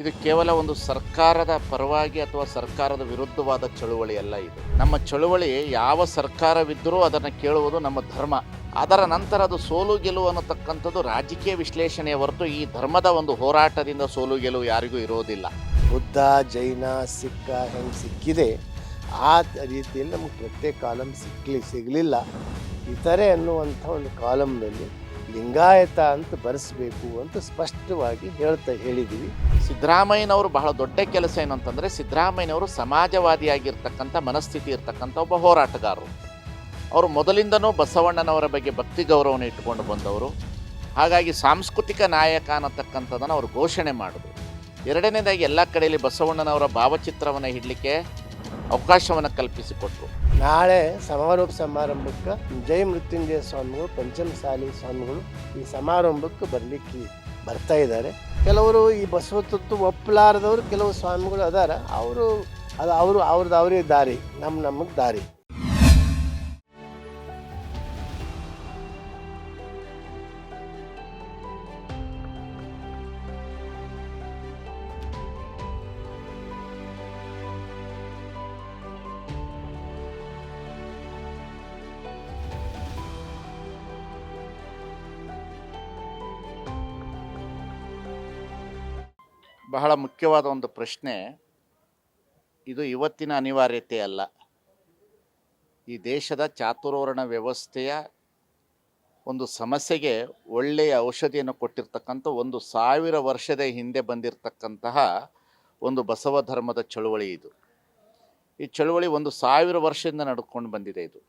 ಇದು ಕೇವಲ ಒಂದು ಸರ್ಕಾರದ ಪರವಾಗಿ ಅಥವಾ ಸರ್ಕಾರದ ವಿರುದ್ಧವಾದ ಚಳುವಳಿ ಅಲ್ಲ ಇದು. ನಮ್ಮ ಚಳುವಳಿ ಯಾವ ಸರ್ಕಾರವಿದ್ದರೂ ಅದನ್ನು ಕೇಳುವುದು ನಮ್ಮ ಧರ್ಮ. ಅದರ ನಂತರ ಅದು ಸೋಲು ಗೆಲುವು ಅನ್ನತಕ್ಕಂಥದ್ದು ರಾಜಕೀಯ ವಿಶ್ಲೇಷಣೆಯ ಹೊರತು ಈ ಧರ್ಮದ ಒಂದು ಹೋರಾಟದಿಂದ ಸೋಲು ಗೆಲುವು ಯಾರಿಗೂ ಇರೋದಿಲ್ಲ. ಬುದ್ಧ, ಜೈನ, ಸಿಕ್ಕ, ಹೆಂಗೆ ಸಿಕ್ಕಿದೆ, ಆ ರೀತಿಯಲ್ಲಿ ನಮಗೆ ಪ್ರತ್ಯೇಕ ಕಾಲಮ್ ಸಿಕ್ಕಲಿ ಸಿಗಲಿಲ್ಲ. ಇತರೆ ಅನ್ನುವಂಥ ಒಂದು ಕಾಲಮ್ನಲ್ಲಿ ಲಿಂಗಾಯತ ಅಂತ ಬರೆಸಬೇಕು ಅಂತ ಸ್ಪಷ್ಟವಾಗಿ ಹೇಳ್ತಾ ಹೇಳಿದ್ವಿ. ಸಿದ್ದರಾಮಯ್ಯನವರು ಬಹಳ ದೊಡ್ಡ ಕೆಲಸ ಏನಂತಂದರೆ ಸಿದ್ದರಾಮಯ್ಯನವರು ಸಮಾಜವಾದಿಯಾಗಿರ್ತಕ್ಕಂಥ ಮನಸ್ಥಿತಿ ಇರ್ತಕ್ಕಂಥ ಒಬ್ಬ ಹೋರಾಟಗಾರರು. ಅವರು ಮೊದಲಿಂದನೂ ಬಸವಣ್ಣನವರ ಬಗ್ಗೆ ಭಕ್ತಿ ಗೌರವನ ಇಟ್ಟುಕೊಂಡು ಬಂದವರು. ಹಾಗಾಗಿ ಸಾಂಸ್ಕೃತಿಕ ನಾಯಕ ಅನ್ನತಕ್ಕಂಥದ್ದನ್ನು ಅವರು ಘೋಷಣೆ ಮಾಡಿದ್ರು. ಎರಡನೇದಾಗಿ ಎಲ್ಲ ಕಡೆಯಲ್ಲಿ ಬಸವಣ್ಣನವರ ಭಾವಚಿತ್ರವನ್ನು ಇಡಲಿಕ್ಕೆ ಅವಕಾಶವನ್ನು ಕಲ್ಪಿಸಿಕೊಟ್ರು. ನಾಳೆ ಸಮಾರೋಪ ಸಮಾರಂಭಕ್ಕೆ ಜೈ ಮೃತ್ಯುಂಜಯ ಸ್ವಾಮಿಗಳು, ಪಂಚಮಸಾಲಿ ಸ್ವಾಮಿಗಳು ಈ ಸಮಾರಂಭಕ್ಕೆ ಬರಲಿಕ್ಕೆ ಬರ್ತಾ ಇದ್ದಾರೆ. ಕೆಲವರು ಈ ಬಸವ ತತ್ವ ಒಪ್ಪಲಾರದವರು ಕೆಲವು ಸ್ವಾಮಿಗಳು ಅದಾರ. ಅವರು ಅದು ಅವರು ಅವ್ರದ್ದು ಅವರೇ ದಾರಿ, ನಮ್ಮ ನಮಗೆ ದಾರಿ. ಬಹಳ ಮುಖ್ಯವಾದ ಒಂದು ಪ್ರಶ್ನೆ. ಇದು ಇವತ್ತಿನ ಅನಿವಾರ್ಯತೆ ಅಲ್ಲ. ಈ ದೇಶದ ಚಾತುರ್ವರ್ಣ ವ್ಯವಸ್ಥೆಯ ಒಂದು ಸಮಸ್ಯೆಗೆ ಒಳ್ಳೆಯ ಔಷಧಿಯನ್ನು ಕೊಟ್ಟಿರ್ತಕ್ಕಂಥ ಒಂದು ಸಾವಿರ ವರ್ಷದ ಹಿಂದೆ ಬಂದಿರತಕ್ಕಂತಹ ಒಂದು ಬಸವ ಧರ್ಮದ ಚಳುವಳಿ ಇದು. ಈ ಚಳುವಳಿ ಒಂದು ಸಾವಿರ ವರ್ಷದಿಂದ ನಡ್ಕೊಂಡು ಬಂದಿದೆ ಇದು.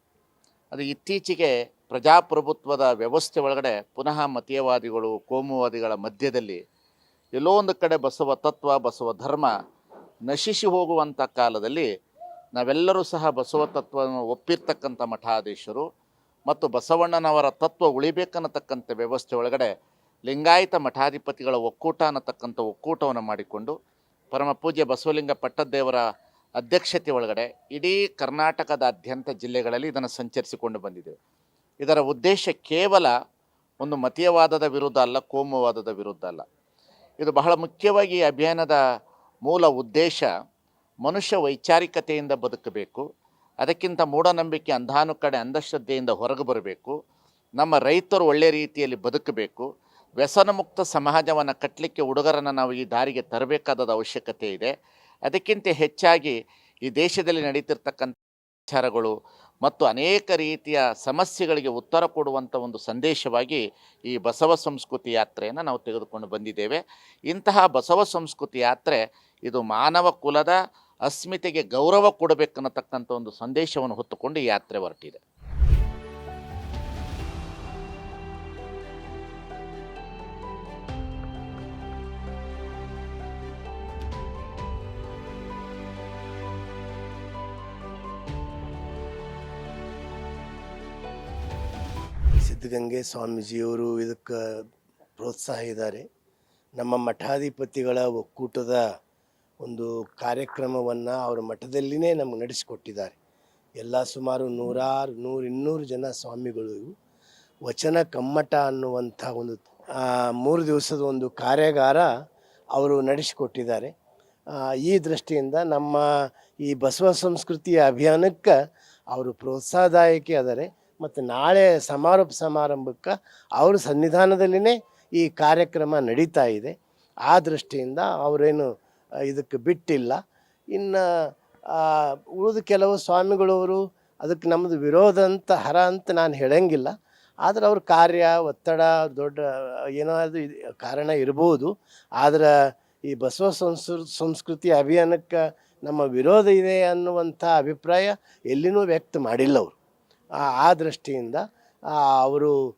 ಅದು ಇತ್ತೀಚೆಗೆ ಪ್ರಜಾಪ್ರಭುತ್ವದ ವ್ಯವಸ್ಥೆ ಒಳಗಡೆ ಪುನಃ ಮತೀಯವಾದಿಗಳು, ಕೋಮುವಾದಿಗಳ ಮಧ್ಯದಲ್ಲಿ ಎಲ್ಲೋ ಒಂದು ಕಡೆ ಬಸವ ತತ್ವ, ಬಸವ ಧರ್ಮ ನಶಿಸಿ ಹೋಗುವಂಥ ಕಾಲದಲ್ಲಿ ನಾವೆಲ್ಲರೂ ಸಹ ಬಸವ ತತ್ವವನ್ನು ಒಪ್ಪಿರ್ತಕ್ಕಂಥ ಮಠಾಧೀಶರು ಮತ್ತು ಬಸವಣ್ಣನವರ ತತ್ವ ಉಳಿಬೇಕನ್ನತಕ್ಕಂಥ ವ್ಯವಸ್ಥೆ ಒಳಗಡೆ ಲಿಂಗಾಯತ ಮಠಾಧಿಪತಿಗಳ ಒಕ್ಕೂಟ ಅನ್ನತಕ್ಕಂಥ ಒಕ್ಕೂಟವನ್ನು ಮಾಡಿಕೊಂಡು ಪರಮ ಪೂಜ್ಯ ಬಸವಲಿಂಗ ಪಟ್ಟದ್ದೇವರ ಅಧ್ಯಕ್ಷತೆ ಒಳಗಡೆ ಇಡೀ ಕರ್ನಾಟಕದಾದ್ಯಂತ ಜಿಲ್ಲೆಗಳಲ್ಲಿ ಇದನ್ನು ಸಂಚರಿಸಿಕೊಂಡು ಬಂದಿದ್ದೇವೆ ಇದರ ಉದ್ದೇಶ ಕೇವಲ ಒಂದು ಮತೀಯವಾದದ ವಿರುದ್ಧ ಅಲ್ಲ, ಕೋಮುವಾದದ ವಿರುದ್ಧ ಅಲ್ಲ. ಇದು ಬಹಳ ಮುಖ್ಯವಾಗಿ ಈ ಅಭಿಯಾನದ ಮೂಲ ಉದ್ದೇಶ ಮನುಷ್ಯ ವೈಚಾರಿಕತೆಯಿಂದ ಬದುಕಬೇಕು. ಅದಕ್ಕಿಂತ ಮೂಢನಂಬಿಕೆ ಅಂಧಾನು ಕಡೆ ಅಂಧಶ್ರದ್ಧೆಯಿಂದ ಹೊರಗೆ ಬರಬೇಕು. ನಮ್ಮ ರೈತರು ಒಳ್ಳೆಯ ರೀತಿಯಲ್ಲಿ ಬದುಕಬೇಕು. ವ್ಯಸನಮುಕ್ತ ಸಮಾಜವನ್ನು ಕಟ್ಟಲಿಕ್ಕೆ ಹುಡುಗರನ್ನು ನಾವು ಈ ದಾರಿಗೆ ತರಬೇಕಾದ ಅವಶ್ಯಕತೆ ಇದೆ. ಅದಕ್ಕಿಂತ ಹೆಚ್ಚಾಗಿ ಈ ದೇಶದಲ್ಲಿ ನಡೀತಿರ್ತಕ್ಕಂಥ ವಿಚಾರಗಳು ಮತ್ತು ಅನೇಕ ರೀತಿಯ ಸಮಸ್ಯೆಗಳಿಗೆ ಉತ್ತರ ಕೊಡುವಂಥ ಒಂದು ಸಂದೇಶವಾಗಿ ಈ ಬಸವ ಸಂಸ್ಕೃತಿ ಯಾತ್ರೆಯನ್ನು ನಾವು ತೆಗೆದುಕೊಂಡು ಬಂದಿದ್ದೇವೆ. ಇಂತಹ ಬಸವ ಸಂಸ್ಕೃತಿ ಯಾತ್ರೆ ಇದು ಮಾನವ ಕುಲದ ಅಸ್ಮಿತೆಗೆ ಗೌರವ ಕೊಡಬೇಕನ್ನತಕ್ಕಂಥ ಒಂದು ಸಂದೇಶವನ್ನು ಹೊತ್ತುಕೊಂಡು ಈ ಯಾತ್ರೆ ಹೊರಟಿದೆ. ಸಿದ್ಧಗಂಗೆ ಸ್ವಾಮೀಜಿಯವರು ಇದಕ್ಕೆ ಪ್ರೋತ್ಸಾಹ ಇದ್ದಾರೆ. ನಮ್ಮ ಮಠಾಧಿಪತಿಗಳ ಒಕ್ಕೂಟದ ಒಂದು ಕಾರ್ಯಕ್ರಮವನ್ನು ಅವರ ಮಠದಲ್ಲಿನೇ ನಮಗೆ ನಡೆಸಿಕೊಟ್ಟಿದ್ದಾರೆ. ಎಲ್ಲ ಸುಮಾರು ನೂರಾರು, ನೂರು, ಇನ್ನೂರು ಜನ ಸ್ವಾಮಿಗಳು ವಚನ ಕಮ್ಮಟ ಅನ್ನುವಂಥ ಒಂದು ಮೂರು ದಿವಸದ ಒಂದು ಕಾರ್ಯಾಗಾರ ಅವರು ನಡೆಸಿಕೊಟ್ಟಿದ್ದಾರೆ. ಈ ದೃಷ್ಟಿಯಿಂದ ನಮ್ಮ ಈ ಬಸವ ಸಂಸ್ಕೃತಿಯ ಅಭಿಯಾನಕ್ಕೆ ಅವರು ಪ್ರೋತ್ಸಾಹದಾಯಕಿ ಆದರೆ ಮತ್ತು ನಾಳೆ ಸಮಾರೋಪ ಸಮಾರಂಭಕ್ಕೆ ಅವ್ರ ಸನ್ನಿಧಾನದಲ್ಲಿನೇ ಈ ಕಾರ್ಯಕ್ರಮ ನಡೀತಾ ಇದೆ. ಆ ದೃಷ್ಟಿಯಿಂದ ಅವರೇನು ಇದಕ್ಕೆ ಬಿಟ್ಟಿಲ್ಲ. ಇನ್ನು ಉಳಿದ ಕೆಲವು ಸ್ವಾಮಿಗಳವರು ಅದಕ್ಕೆ ನಮ್ಮದು ವಿರೋಧ ಅಂತ, ಹರ ಅಂತ ನಾನು ಹೇಳಂಗಿಲ್ಲ. ಆದರೆ ಅವ್ರ ಕಾರ್ಯ, ಒತ್ತಡ, ದೊಡ್ಡ ಏನಾದರೂ ಕಾರಣ ಇರ್ಬೋದು. ಆದ್ರೆ ಈ ಬಸವ ಸಂಸ್ಕೃ ಸಂಸ್ಕೃತಿ ಅಭಿಯಾನಕ್ಕೆ ನಮ್ಮ ವಿರೋಧ ಇದೆ ಅನ್ನುವಂಥ ಅಭಿಪ್ರಾಯ ಎಲ್ಲಿನೂ ವ್ಯಕ್ತ ಮಾಡಿಲ್ಲ ಅವರು. ಆ- ದೃಷ್ಟಿಯಿಂದ ಅವರು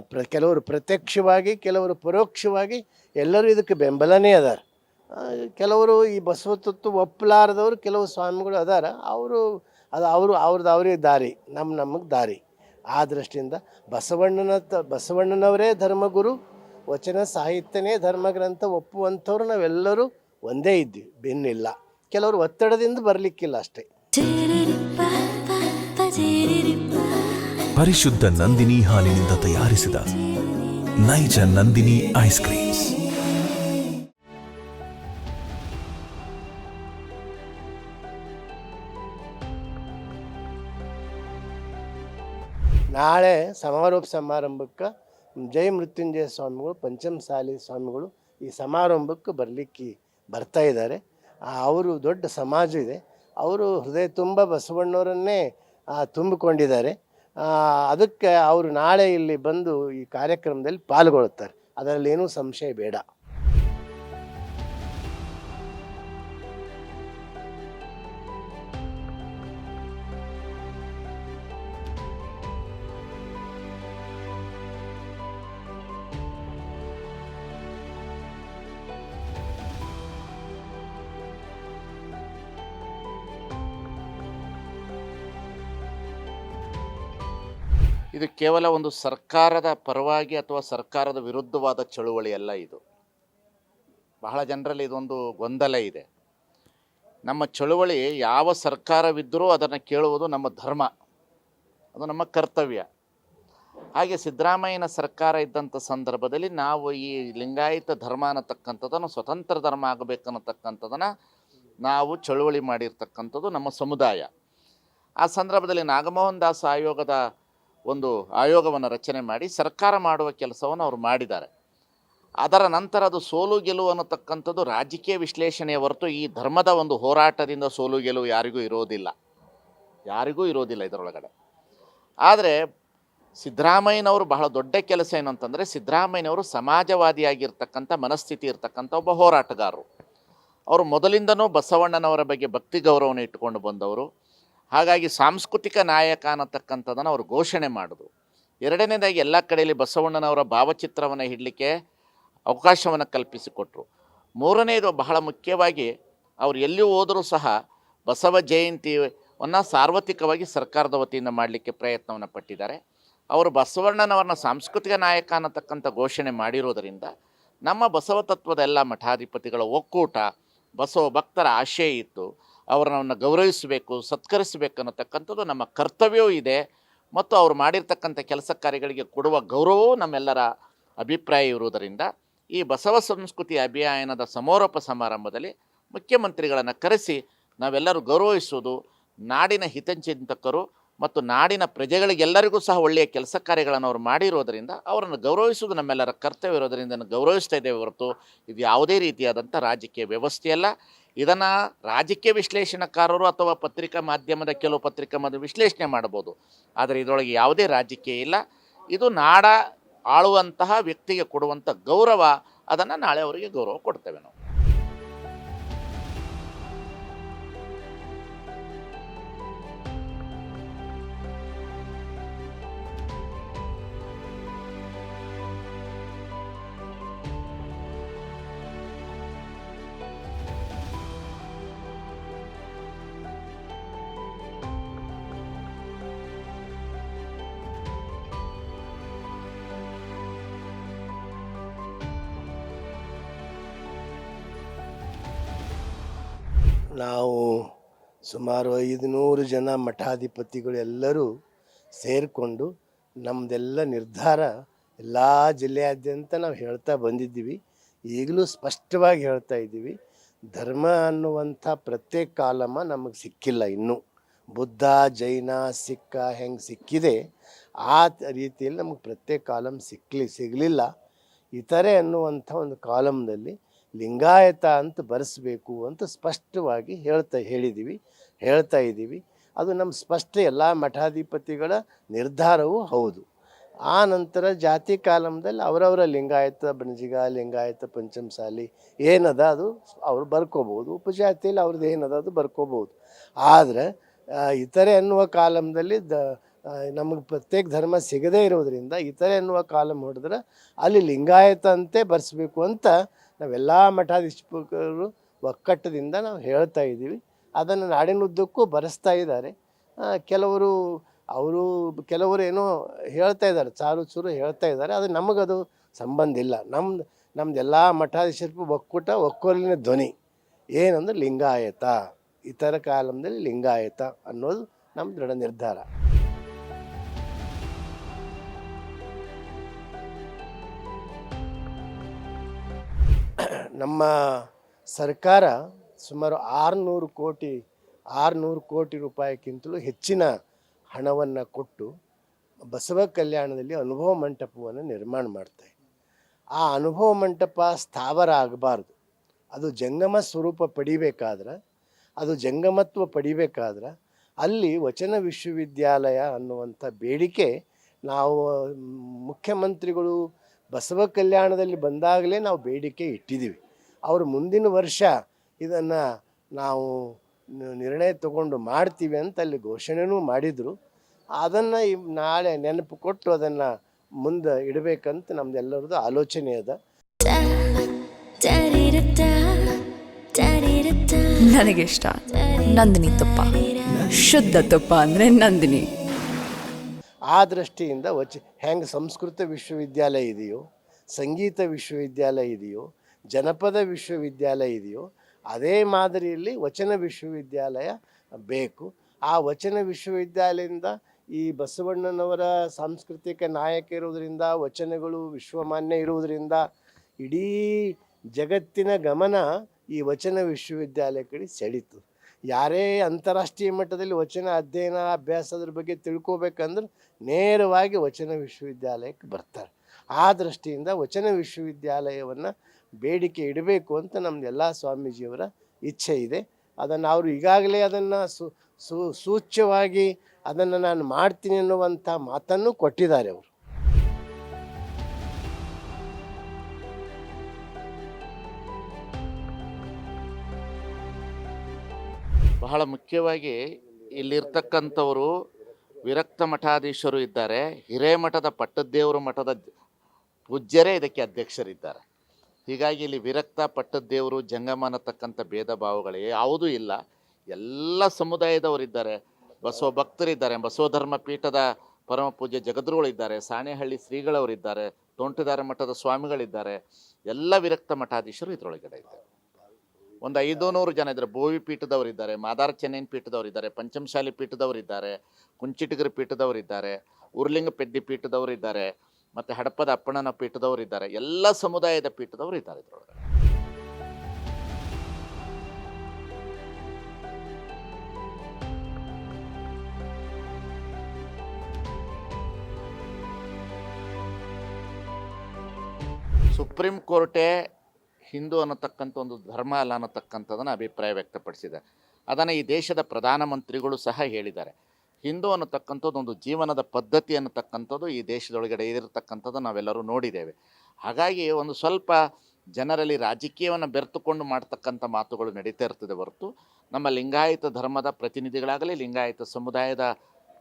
ಪ್ರ, ಕೆಲವರು ಪ್ರತ್ಯಕ್ಷವಾಗಿ, ಕೆಲವರು ಪರೋಕ್ಷವಾಗಿ ಎಲ್ಲರೂ ಇದಕ್ಕೆ ಬೆಂಬಲನೇ ಅದಾರ. ಕೆಲವರು ಈ ಬಸವ ತತ್ವ ಒಪ್ಪಲಾರದವರು ಕೆಲವು ಸ್ವಾಮಿಗಳು ಅದಾರ. ಅವರು, ಅದು ಅವರು, ಅವ್ರದ್ದು ಅವರೇ ದಾರಿ, ನಮ್ಮ, ನಮಗೆ ದಾರಿ. ಆ ದೃಷ್ಟಿಯಿಂದ ಬಸವಣ್ಣನ ತ, ಬಸವಣ್ಣನವರೇ ಧರ್ಮಗುರು, ವಚನ ಸಾಹಿತ್ಯನೇ ಧರ್ಮಗ್ರಂಥ ಒಪ್ಪುವಂಥವ್ರು ನಾವೆಲ್ಲರೂ ಒಂದೇ ಇದ್ದೀವಿ ಭಿನ್ನಿಲ್ಲ ಕೆಲವರು ಒತ್ತಡದಿಂದ ಬರಲಿಕ್ಕಿಲ್ಲ ಅಷ್ಟೇ. ಪರಿಶುದ್ಧ ನಂದಿನಿ ಹಾಲಿನಿಂದ ತಯಾರಿಸಿದ ನೈಜ ನಂದಿನಿ ಐಸ್ ಕ್ರೀಮ್ಸ್. ನಾಳೆ ಸಮಾರೋಪ ಸಮಾರಂಭಕ್ಕೆ ಜೈ ಮೃತ್ಯುಂಜಯ ಸ್ವಾಮಿಗಳು, ಪಂಚಮಸಾಲಿ ಸ್ವಾಮಿಗಳು ಈ ಸಮಾರಂಭಕ್ಕೆ ಬರಲಿಕ್ಕೆ ಬರ್ತಾ ಇದ್ದಾರೆ. ಅವರು ದೊಡ್ಡ ಸಮಾಜ ಇದೆ. ಅವರು ಹೃದಯ ತುಂಬ ಬಸವಣ್ಣವರನ್ನೇ ತುಂಬಿಕೊಂಡಿದ್ದಾರೆ. ಅದಕ್ಕೆ ಅವರು ನಾಳೆ ಇಲ್ಲಿ ಬಂದು ಈ ಕಾರ್ಯಕ್ರಮದಲ್ಲಿ ಪಾಲ್ಗೊಳ್ಳುತ್ತಾರೆ. ಅದರಲ್ಲಿ ಏನೂ ಸಂಶಯ ಬೇಡ. ಇದು ಕೇವಲ ಒಂದು ಸರ್ಕಾರದ ಪರವಾಗಿ ಅಥವಾ ಸರ್ಕಾರದ ವಿರುದ್ಧವಾದ ಚಳುವಳಿ ಅಲ್ಲ ಇದು. ಬಹಳ ಜನರಲ್ಲಿ ಇದೊಂದು ಗೊಂದಲ ಇದೆ. ನಮ್ಮ ಚಳುವಳಿ ಯಾವ ಸರ್ಕಾರವಿದ್ದರೂ ಅದನ್ನು ಕೇಳುವುದು ನಮ್ಮ ಧರ್ಮ. ಅದು ನಮ್ಮ ಕರ್ತವ್ಯ. ಹಾಗೆ ಸಿದ್ದರಾಮಯ್ಯನ ಸರ್ಕಾರ ಇದ್ದಂಥ ಸಂದರ್ಭದಲ್ಲಿ ನಾವು ಈ ಲಿಂಗಾಯತ ಧರ್ಮ ಅನ್ನತಕ್ಕಂಥದ್ದನ್ನು ಸ್ವತಂತ್ರ ಧರ್ಮ ಆಗಬೇಕನ್ನತಕ್ಕಂಥದ್ದನ್ನು ನಾವು ಚಳುವಳಿ ಮಾಡಿರ್ತಕ್ಕಂಥದ್ದು ನಮ್ಮ ಸಮುದಾಯ. ಆ ಸಂದರ್ಭದಲ್ಲಿ ನಾಗಮೋಹನ್ ದಾಸ್ ಆಯೋಗದ ಒಂದು ಆಯೋಗವನ್ನು ರಚನೆ ಮಾಡಿ ಸರ್ಕಾರ ಮಾಡುವ ಕೆಲಸವನ್ನು ಅವರು ಮಾಡಿದ್ದಾರೆ. ಅದರ ನಂತರ ಅದು ಸೋಲು ಗೆಲುವು ಅನ್ನತಕ್ಕಂಥದ್ದು ರಾಜಕೀಯ ವಿಶ್ಲೇಷಣೆಯ ಹೊರತು ಈ ಧರ್ಮದ ಒಂದು ಹೋರಾಟದಿಂದ ಸೋಲು ಗೆಲುವು ಯಾರಿಗೂ ಇರೋದಿಲ್ಲ. ಯಾರಿಗೂ ಇರೋದಿಲ್ಲ ಇದರೊಳಗಡೆ. ಆದರೆ ಸಿದ್ದರಾಮಯ್ಯನವರು ಬಹಳ ದೊಡ್ಡ ಕೆಲಸ ಏನು ಅಂತಂದರೆ ಸಿದ್ದರಾಮಯ್ಯನವರು ಸಮಾಜವಾದಿಯಾಗಿರ್ತಕ್ಕಂಥ ಮನಸ್ಥಿತಿ ಇರ್ತಕ್ಕಂಥ ಒಬ್ಬ ಹೋರಾಟಗಾರರು. ಅವರು ಮೊದಲಿಂದನೂ ಬಸವಣ್ಣನವರ ಬಗ್ಗೆ ಭಕ್ತಿ ಗೌರವವನ್ನು ಇಟ್ಟುಕೊಂಡು ಬಂದವರು. ಹಾಗಾಗಿ ಸಾಂಸ್ಕೃತಿಕ ನಾಯಕ ಅನ್ನತಕ್ಕಂಥದ್ದನ್ನು ಅವರು ಘೋಷಣೆ ಮಾಡಿದ್ರು ಎರಡನೇದಾಗಿ ಎಲ್ಲ ಕಡೆಯಲ್ಲಿ ಬಸವಣ್ಣನವರ ಭಾವಚಿತ್ರವನ್ನು ಇಡಲಿಕ್ಕೆ ಅವಕಾಶವನ್ನು ಕಲ್ಪಿಸಿಕೊಟ್ರು. ಮೂರನೇದು ಬಹಳ ಮುಖ್ಯವಾಗಿ ಅವರು ಎಲ್ಲಿ ಹೋದರೂ ಸಹ ಬಸವ ಜಯಂತಿಯನ್ನು ಸಾರ್ವತ್ರಿಕವಾಗಿ ಸರ್ಕಾರದ ವತಿಯಿಂದ ಮಾಡಲಿಕ್ಕೆ ಪ್ರಯತ್ನವನ್ನು ಪಟ್ಟಿದ್ದಾರೆ. ಅವರು ಬಸವಣ್ಣನವರನ್ನ ಸಾಂಸ್ಕೃತಿಕ ನಾಯಕ ಅನ್ನತಕ್ಕಂಥ ಘೋಷಣೆ ಮಾಡಿರೋದರಿಂದ ನಮ್ಮ ಬಸವ ತತ್ವದ ಎಲ್ಲ ಮಠಾಧಿಪತಿಗಳ ಒಕ್ಕೂಟ ಬಸವ ಭಕ್ತರ ಆಶಯ ಇತ್ತು. ಅವರನ್ನು ಗೌರವಿಸಬೇಕು, ಸತ್ಕರಿಸಬೇಕು ಅನ್ನತಕ್ಕಂಥದ್ದು ನಮ್ಮ ಕರ್ತವ್ಯವೂ ಇದೆ. ಮತ್ತು ಅವರು ಮಾಡಿರ್ತಕ್ಕಂಥ ಕೆಲಸ ಕಾರ್ಯಗಳಿಗೆ ಕೊಡುವ ಗೌರವವೂ ನಮ್ಮೆಲ್ಲರ ಅಭಿಪ್ರಾಯ ಇರುವುದರಿಂದ ಈ ಬಸವ ಸಂಸ್ಕೃತಿ ಅಭಿಯಾನದ ಸಮಾರೋಪ ಸಮಾರಂಭದಲ್ಲಿ ಮುಖ್ಯಮಂತ್ರಿಗಳನ್ನು ಕರೆಸಿ ನಾವೆಲ್ಲರೂ ಗೌರವಿಸುವುದು ನಾಡಿನ ಹಿತಚಿಂತಕರು ಮತ್ತು ನಾಡಿನ ಪ್ರಜೆಗಳಿಗೆಲ್ಲರಿಗೂ ಸಹ ಒಳ್ಳೆಯ ಕೆಲಸ ಕಾರ್ಯಗಳನ್ನು ಅವರು ಮಾಡಿರೋದರಿಂದ ಅವರನ್ನು ಗೌರವಿಸುವುದು ನಮ್ಮೆಲ್ಲರ ಕರ್ತವ್ಯ ಇರೋದರಿಂದ ಗೌರವಿಸ್ತಾ ಇದ್ದೇವೆ ಹೊರತು ಇದು ಯಾವುದೇ ರೀತಿಯಾದಂಥ ರಾಜಕೀಯ ವ್ಯವಸ್ಥೆಯಲ್ಲ. ಇದನ್ನು ರಾಜಕೀಯ ವಿಶ್ಲೇಷಣಕಾರರು ಅಥವಾ ಪತ್ರಿಕಾ ಮಾಧ್ಯಮದ ಕೆಲವು ಪತ್ರಿಕಾ ಮಾಧ್ಯಮ ವಿಶ್ಲೇಷಣೆ ಮಾಡ್ಬೋದು ಆದರೆ ಇದರೊಳಗೆ ಯಾವುದೇ ರಾಜಕೀಯ ಇಲ್ಲ. ಇದು ನಾಡ ಆಳುವಂತಹ ವ್ಯಕ್ತಿಗೆ ಕೊಡುವಂಥ ಗೌರವ, ಅದನ್ನು ನಾಳೆ ಅವರಿಗೆ ಗೌರವ ಕೊಡ್ತೇವೆ ನಾವು. ನಾವು ಸುಮಾರು ಐದುನೂರು ಜನ ಮಠಾಧಿಪತಿಗಳು ಎಲ್ಲರೂ ಸೇರಿಕೊಂಡು ನಮ್ಮದೆಲ್ಲ ನಿರ್ಧಾರ ಎಲ್ಲ ಜಿಲ್ಲೆಯಾದ್ಯಂತ ನಾವು ಹೇಳ್ತಾ ಬಂದಿದ್ದೀವಿ. ಈಗಲೂ ಸ್ಪಷ್ಟವಾಗಿ ಹೇಳ್ತಾ ಇದ್ದೀವಿ. ಧರ್ಮ ಅನ್ನುವಂಥ ಪ್ರತ್ಯೇಕ ಕಾಲಮ ನಮಗೆ ಸಿಕ್ಕಿಲ್ಲ ಇನ್ನೂ. ಬುದ್ಧ, ಜೈನ, ಸಿಕ್ಕ ಹೆಂಗೆ ಸಿಕ್ಕಿದೆ, ಆ ರೀತಿಯಲ್ಲಿ ನಮಗೆ ಪ್ರತ್ಯೇಕ ಕಾಲಮ್ ಸಿಕ್ಕಲಿ ಸಿಗಲಿಲ್ಲ. ಇತರೆ ಅನ್ನುವಂಥ ಒಂದು ಕಾಲಮ್ನಲ್ಲಿ ಲಿಂಗಾಯತ ಅಂತ ಬರೆಸ್ಬೇಕು ಅಂತ ಸ್ಪಷ್ಟವಾಗಿ ಹೇಳ್ತಾ ಹೇಳಿದ್ದೀವಿ ಹೇಳ್ತಾ ಇದ್ದೀವಿ. ಅದು ನಮ್ಮ ಸ್ಪಷ್ಟ ಎಲ್ಲ ಮಠಾಧಿಪತಿಗಳ ನಿರ್ಧಾರವೂ ಹೌದು. ಆ ನಂತರ ಜಾತಿ ಕಾಲಮದಲ್ಲಿ ಅವರವರ ಲಿಂಗಾಯತ ಬಣಜಿಗ, ಲಿಂಗಾಯತ ಪಂಚಮಸಾಲಿ ಏನದ ಅದು ಅವರು ಬರ್ಕೋಬೋದು ಉಪಜಾತಿಯಲ್ಲಿ ಅವ್ರದ್ದು ಏನದ ಅದು ಬರ್ಕೋಬೋದು ಆದರೆ ಇತರೆ ಅನ್ನುವ ಕಾಲಮದಲ್ಲಿ ದ ನಮಗೆ ಪ್ರತ್ಯೇಕ ಧರ್ಮ ಸಿಗದೇ ಇರೋದರಿಂದ ಇತರೆ ಅನ್ನುವ ಕಾಲಮ್ ಹೊಡೆದ್ರೆ ಅಲ್ಲಿ ಲಿಂಗಾಯತ ಅಂತೆ ಬರೆಸ್ಬೇಕು ಅಂತ ನಾವೆಲ್ಲ ಮಠಾಧೀಶಕರು ಒಕ್ಕಟ್ಟದಿಂದ ನಾವು ಹೇಳ್ತಾ ಇದ್ದೀವಿ. ಅದನ್ನು ನಾಡಿನುದ್ದಕ್ಕೂ ಬರೆಸ್ತಾ ಇದ್ದಾರೆ. ಕೆಲವರು ಅವರು ಕೆಲವರು ಏನೋ ಹೇಳ್ತಾ ಇದ್ದಾರೆ, ಚಾರು ಚೂರು ಹೇಳ್ತಾ ಇದ್ದಾರೆ. ಅದು ನಮಗದು ಸಂಬಂಧ ಇಲ್ಲ. ನಮ್ದು ನಮ್ದು ಎಲ್ಲ ಮಠಾಧೀಶರು ಒಕ್ಕೂಟ, ಒಕ್ಕೊಲಿನ ಧ್ವನಿ. ಏನಂದ್ರೆ ಲಿಂಗಾಯತ. ಇತರ ಕಾಲದಲ್ಲಿ ಲಿಂಗಾಯತ ಅನ್ನೋದು ನಮ್ಮ ದೃಢ ನಿರ್ಧಾರ. ನಮ್ಮ ಸರ್ಕಾರ ಸುಮಾರು ಆರುನೂರು ಕೋಟಿ ಆರುನೂರು ಕೋಟಿ ರೂಪಾಯಿಗಿಂತಲೂ ಹೆಚ್ಚಿನ ಹಣವನ್ನು ಕೊಟ್ಟು ಬಸವ ಕಲ್ಯಾಣದಲ್ಲಿ ಅನುಭವ ಮಂಟಪವನ್ನು ನಿರ್ಮಾಣ ಮಾಡ್ತಾ ಆ ಅನುಭವ ಮಂಟಪ ಸ್ಥಾವರ ಆಗಬಾರ್ದು. ಅದು ಜಂಗಮ ಸ್ವರೂಪ ಪಡಿಬೇಕಾದ್ರೆ, ಅದು ಜಂಗಮತ್ವ ಪಡಿಬೇಕಾದ್ರೆ ಅಲ್ಲಿ ವಚನ ವಿಶ್ವವಿದ್ಯಾಲಯ ಅನ್ನುವಂಥ ಬೇಡಿಕೆ ನಾವು, ಮುಖ್ಯಮಂತ್ರಿಗಳು ಬಸವ ಕಲ್ಯಾಣದಲ್ಲಿ ಬಂದಾಗಲೇ ನಾವು ಬೇಡಿಕೆ ಇಟ್ಟಿದ್ದೀವಿ. ಅವರು ಮುಂದಿನ ವರ್ಷ ಇದನ್ನು ನಾವು ನಿರ್ಣಯ ತಗೊಂಡು ಮಾಡ್ತೀವಿ ಅಂತ ಅಲ್ಲಿ ಘೋಷಣೆನೂ ಮಾಡಿದರು. ಅದನ್ನು ನಾಳೆ ನೆನಪು ಕೊಟ್ಟು ಅದನ್ನು ಮುಂದೆ ಇಡಬೇಕಂತ ನಮ್ದೆಲ್ಲರದ್ದು ಆಲೋಚನೆ ಅದ. ನನಗಿಷ್ಟ ನಂದಿನಿ ತುಪ್ಪ. ಶುದ್ಧ ತುಪ್ಪ ಅಂದರೆ ನಂದಿನಿ. ಆ ದೃಷ್ಟಿಯಿಂದ ವಚ ಹೆಂಗೆ ಸಂಸ್ಕೃತ ವಿಶ್ವವಿದ್ಯಾಲಯ ಇದೆಯೋ ಸಂಗೀತ ವಿಶ್ವವಿದ್ಯಾಲಯ ಇದೆಯೋ ಜನಪದ ವಿಶ್ವವಿದ್ಯಾಲಯ ಇದೆಯೋ, ಅದೇ ಮಾದರಿಯಲ್ಲಿ ವಚನ ವಿಶ್ವವಿದ್ಯಾಲಯ ಬೇಕು. ಆ ವಚನ ವಿಶ್ವವಿದ್ಯಾಲಯದಿಂದ ಈ ಬಸವಣ್ಣನವರ ಸಾಂಸ್ಕೃತಿಕ ನಾಯಕ ಇರುವುದರಿಂದ, ವಚನಗಳು ವಿಶ್ವಮಾನ್ಯ ಇರುವುದರಿಂದ, ಇಡೀ ಜಗತ್ತಿನ ಗಮನ ಈ ವಚನ ವಿಶ್ವವಿದ್ಯಾಲಯ ಕಡೆ ಸೆಳೀತು. ಯಾರೇ ಅಂತಾರಾಷ್ಟ್ರೀಯ ಮಟ್ಟದಲ್ಲಿ ವಚನ ಅಧ್ಯಯನ, ಅಭ್ಯಾಸದ್ರ ಬಗ್ಗೆ ತಿಳ್ಕೊಬೇಕಂದ್ರೆ ನೇರವಾಗಿ ವಚನ ವಿಶ್ವವಿದ್ಯಾಲಯಕ್ಕೆ ಬರ್ತಾರೆ. ಆ ದೃಷ್ಟಿಯಿಂದ ವಚನ ವಿಶ್ವವಿದ್ಯಾಲಯವನ್ನು ಬೇಡಿಕೆ ಇಡಬೇಕು ಅಂತ ನಮ್ದು ಎಲ್ಲ ಸ್ವಾಮೀಜಿಯವರ ಇಚ್ಛೆ ಇದೆ. ಅದನ್ನು ಅವರು ಈಗಾಗಲೇ ಅದನ್ನು ಸು ಸು, ಸೂಚ್ಯವಾಗಿ ಅದನ್ನು ನಾನು ಮಾಡ್ತೀನಿ ಅನ್ನುವಂಥ ಮಾತನ್ನು ಕೊಟ್ಟಿದ್ದಾರೆ ಅವರು. ಬಹಳ ಮುಖ್ಯವಾಗಿ ಇಲ್ಲಿರ್ತಕ್ಕಂಥವರು ವಿರಕ್ತ ಮಠಾಧೀಶರು ಇದ್ದಾರೆ. ಹಿರೇಮಠದ ಪಟ್ಟದ್ದೇವರು ಮಠದ ಪೂಜ್ಯರೇ ಇದಕ್ಕೆ ಅಧ್ಯಕ್ಷರಿದ್ದಾರೆ. ಹೀಗಾಗಿ ಇಲ್ಲಿ ವಿರಕ್ತ ಪಟ್ಟದ್ದೇವರು ಜಂಗಮ ಅನ್ನತಕ್ಕಂಥ ಭೇದ ಭಾವಗಳು ಯಾವುದೂ ಇಲ್ಲ. ಎಲ್ಲ ಸಮುದಾಯದವರಿದ್ದಾರೆ. ಬಸವ ಭಕ್ತರಿದ್ದಾರೆ ಬಸವ ಧರ್ಮ ಪೀಠದ ಪರಮ ಪೂಜ್ಯ ಜಗದ್ರುಗಳಿದ್ದಾರೆ ಸಾಣೆಹಳ್ಳಿ ಶ್ರೀಗಳವರಿದ್ದಾರೆ, ತೋಂಟದಾರ ಮಠದ ಸ್ವಾಮಿಗಳಿದ್ದಾರೆ. ಎಲ್ಲ ವಿರಕ್ತ ಮಠಾಧೀಶರು ಇದರೊಳಗಡೆ ಇದ್ದಾರೆ. ಒಂದು ಐದು ನೂರು ಜನ ಇದ್ದಾರೆ. ಬೋವಿ ಪೀಠದವರಿದ್ದಾರೆ, ಮಾದಾರ ಚೆನ್ನೈನ್ ಪೀಠದವರಿದ್ದಾರೆ ಪಂಚಮಶಾಲಿ ಪೀಠದವರಿದ್ದಾರೆ, ಕುಂಚಿಟಿಗರ ಪೀಠದವರಿದ್ದಾರೆ ಉರ್ಲಿಂಗ ಪೆದ್ದಿ ಪೀಠದವರಿದ್ದಾರೆ. ಮತ್ತು ಹಡಪದ ಅಪ್ಪಣ್ಣನ ಪೀಠದವರು ಇದ್ದಾರೆ. ಎಲ್ಲ ಸಮುದಾಯದ ಪೀಠದವರು ಇದ್ದಾರೆ ಇದರೊಳಗೆ ಸುಪ್ರೀಂ ಕೋರ್ಟೇ ಹಿಂದೂ ಅನ್ನತಕ್ಕಂಥ ಒಂದು ಧರ್ಮ ಅಲ್ಲ ಅನ್ನತಕ್ಕಂಥದ್ದನ್ನು ಅಭಿಪ್ರಾಯ ವ್ಯಕ್ತಪಡಿಸಿದೆ. ಅದನ್ನು ಈ ದೇಶದ ಪ್ರಧಾನಮಂತ್ರಿಗಳು ಸಹ ಹೇಳಿದ್ದಾರೆ. ಹಿಂದೂ ಅನ್ನತಕ್ಕಂಥದ್ದು ಒಂದು ಜೀವನದ ಪದ್ಧತಿ ಅನ್ನತಕ್ಕಂಥದ್ದು ಈ ದೇಶದೊಳಗಡೆ ಇರತಕ್ಕಂಥದ್ದು ನಾವೆಲ್ಲರೂ ನೋಡಿದ್ದೇವೆ. ಹಾಗಾಗಿ ಒಂದು ಸ್ವಲ್ಪ ಜನರಲ್ಲಿ ರಾಜಕೀಯವನ್ನು ಬೆರೆತುಕೊಂಡು ಮಾಡ್ತಕ್ಕಂಥ ಮಾತುಗಳು ನಡೀತಾ ಇರ್ತದೆ ಹೊರತು ನಮ್ಮ ಲಿಂಗಾಯತ ಧರ್ಮದ ಪ್ರತಿನಿಧಿಗಳಾಗಲಿ, ಲಿಂಗಾಯತ ಸಮುದಾಯದ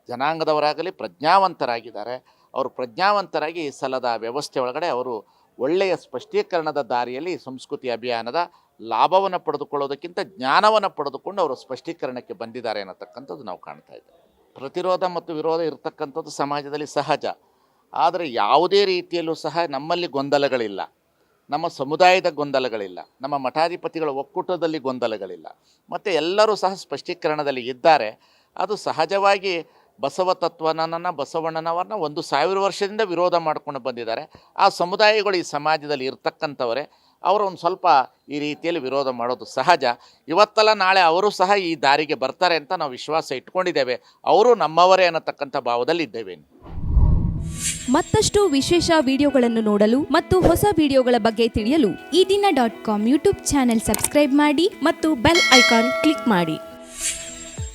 ಜನಾಂಗದವರಾಗಲಿ ಪ್ರಜ್ಞಾವಂತರಾಗಿದ್ದಾರೆ. ಅವರು ಪ್ರಜ್ಞಾವಂತರಾಗಿ ಈ ಸಲದ ವ್ಯವಸ್ಥೆ ಒಳಗಡೆ ಅವರು ಒಳ್ಳೆಯ ಸ್ಪಷ್ಟೀಕರಣದ ದಾರಿಯಲ್ಲಿ ಸಂಸ್ಕೃತಿ ಅಭಿಯಾನದ ಲಾಭವನ್ನು ಪಡೆದುಕೊಳ್ಳೋದಕ್ಕಿಂತ ಜ್ಞಾನವನ್ನು ಪಡೆದುಕೊಂಡು ಅವರು ಸ್ಪಷ್ಟೀಕರಣಕ್ಕೆ ಬಂದಿದ್ದಾರೆ ಅನ್ನತಕ್ಕಂಥದ್ದು ನಾವು ಕಾಣ್ತಾ ಇದ್ದೇವೆ. ಪ್ರತಿರೋಧ ಮತ್ತು ವಿರೋಧ ಇರತಕ್ಕಂಥದ್ದು ಸಮಾಜದಲ್ಲಿ ಸಹಜ. ಆದರೆ ಯಾವುದೇ ರೀತಿಯಲ್ಲೂ ಸಹ ನಮ್ಮಲ್ಲಿ ಗೊಂದಲಗಳಿಲ್ಲ. ನಮ್ಮ ಸಮುದಾಯದ ಗೊಂದಲಗಳಿಲ್ಲ. ನಮ್ಮ ಮಠಾಧಿಪತಿಗಳ ಒಕ್ಕೂಟದಲ್ಲಿ ಗೊಂದಲಗಳಿಲ್ಲ. ಮತ್ತು ಎಲ್ಲರೂ ಸಹ ಸ್ಪಷ್ಟೀಕರಣದಲ್ಲಿ ಇದ್ದಾರೆ. ಅದು ಸಹಜವಾಗಿ ಬಸವ ತತ್ವನನ್ನು ಬಸವಣ್ಣನವರನ್ನ ಒಂದು ಸಾವಿರ ವರ್ಷದಿಂದ ವಿರೋಧ ಮಾಡ್ಕೊಂಡು ಬಂದಿದ್ದಾರೆ. ಆ ಸಮುದಾಯಗಳು ಈ ಸಮಾಜದಲ್ಲಿ ಇರ್ತಕ್ಕಂಥವರೇ. ಅವರು ಒಂದು ಸ್ವಲ್ಪ ಈ ರೀತಿಯಲ್ಲಿ ವಿರೋಧ ಮಾಡೋದು ಸಹಜ. ಇವತ್ತಲ್ಲ ನಾಳೆ ಅವರು ಸಹ ಈ ದಾರಿಗೆ ಬರ್ತಾರೆ ಅಂತ ನಾವು ವಿಶ್ವಾಸ ಇಟ್ಕೊಂಡಿದ್ದೇವೆ. ಅವರು ನಮ್ಮವರೇ ಅನ್ನತಕ್ಕಂಥ ಭಾವದಲ್ಲಿ ಇದ್ದೇವೆ. ಮತ್ತಷ್ಟು ವಿಶೇಷ ವಿಡಿಯೋಗಳನ್ನು ನೋಡಲು ಮತ್ತು ಹೊಸ ವಿಡಿಯೋಗಳ ಬಗ್ಗೆ ತಿಳಿಯಲು ಈ ದಿನ dot com YouTube channel subscribe ಮಾಡಿ ಮತ್ತು ಬೆಲ್ ಐಕಾನ್ ಕ್ಲಿಕ್ ಮಾಡಿ.